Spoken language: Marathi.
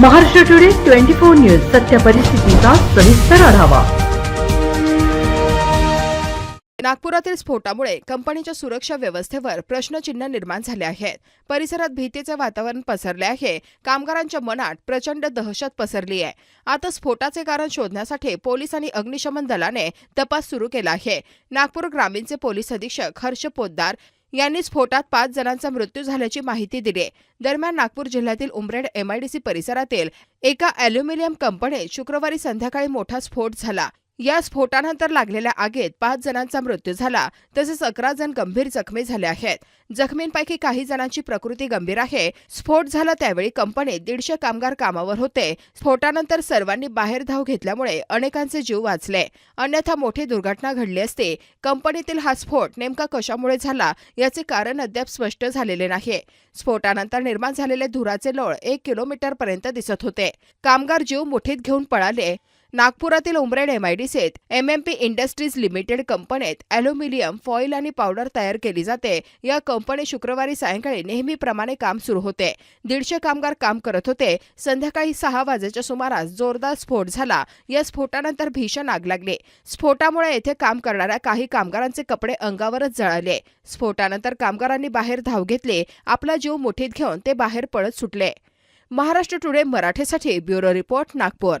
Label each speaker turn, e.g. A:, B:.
A: Maharashtra today twenty four news सत्य परिस्थितीचा सविस्तर आढावा.
B: नागपुरातील स्फोटामुळे कंपनीच्या सुरक्षा व्यवस्थेवर प्रश्नचिन्ह निर्माण झाले आहेत. परिसरात भीतीचे वातावरण पसरले आहे. कामगारांच्या मनात प्रचंड दहशत पसरली आहे. आता स्फोटाचे कारण शोधण्यासाठी पोलीस आणि अग्निशमन दलाने तपास सुरू केला आहे. नागपूर ग्रामीणचे पोलीस अधीक्षक हर्ष पोद्दार यांनी स्फोटात पाच जणांचा मृत्यू झाल्याची माहिती दिली. दरम्यान नागपूर जिल्ह्यातील उमरेड एमआयडीसी परिसरातील एका अॅल्युमिनियम कंपनीत शुक्रवारी संध्याकाळी मोठा स्फोट झाला. या स्फोटानंतर लागलेल्या आगीत पाच जणांचा मृत्यू झाला. तसेच अकरा जण गंभीर जखमी झाले आहेत. जखमींपैकी काही जणांची प्रकृती गंभीर आहे. स्फोट झाला त्यावेळी कंपनीत दीडशे कामगार कामावर होते. स्फोटानंतर सर्वांनी बाहेर धाव घेतल्यामुळे अनेकांचे जीव वाचले. अन्यथा मोठी दुर्घटना घडली असती. कंपनीतील हा स्फोट नेमका कशामुळे झाला याचे कारण अद्याप स्पष्ट झालेले नाही. स्फोटानंतर निर्माण झालेले धुराचे लोळ एक किलोमीटरपर्यंत दिसत होते. कामगार जीव मुठीत घेऊन पळाले. नागपुरातील उमरेड एमआयडीसीत एमएमपी इंडस्ट्रीज लिमिटेड कंपनीत अॅल्युमिनियम फॉईल आणि पावडर तयार केली जाते. या कंपनीत शुक्रवारी सायंकाळी नेहमीप्रमाणे काम सुरू होते. दीडशे कामगार काम करत होते. संध्याकाळी सहा वाजेच्या सुमारास जोरदार स्फोट झाला. या स्फोटानंतर भीषण आग लागली. स्फोटामुळे येथे काम करणाऱ्या काही कामगारांचे कपडे अंगावरच जळाले. स्फोटानंतर कामगारांनी बाहेर धाव घेतली. आपला जीव मुठीत घेऊन ते बाहेर पळत सुटले. महाराष्ट्र टुडे मराठीसाठी ब्युरो रिपोर्ट नागपूर.